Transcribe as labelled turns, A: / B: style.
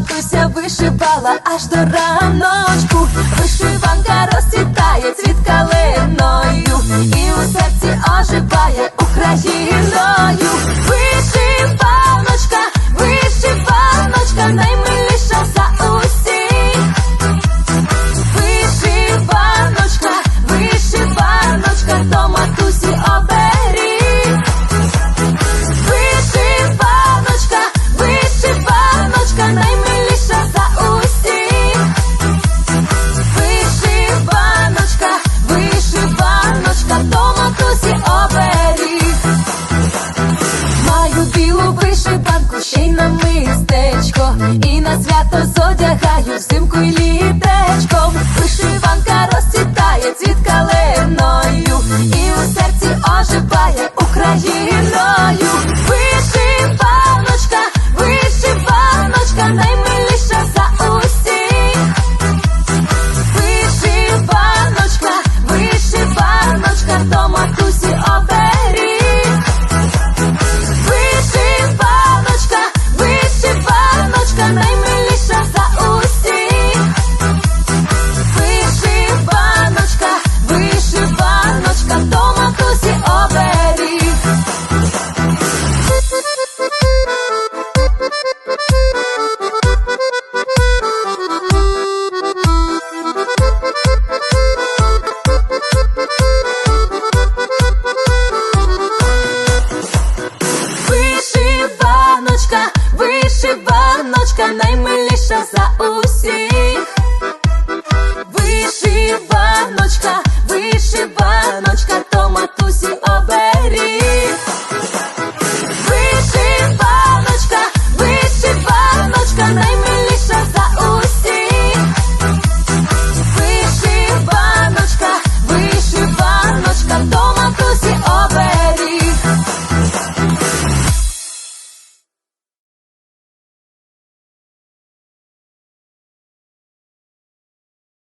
A: матуся вишивала аж до раночку. Вишиванка розцвітає цвіт калиною, і у серці оживає Україною. Вишиваночка, вишиваночка, наймиліша за усіх. Вишиваночка, вишиваночка, до матусі оберіг. Матусі оберіг. Маю білу вишиванку, ще й на мистечко, і на свято зодягаю оберіг. Вишиваночка, вишиваночка, наймиліша за усіх.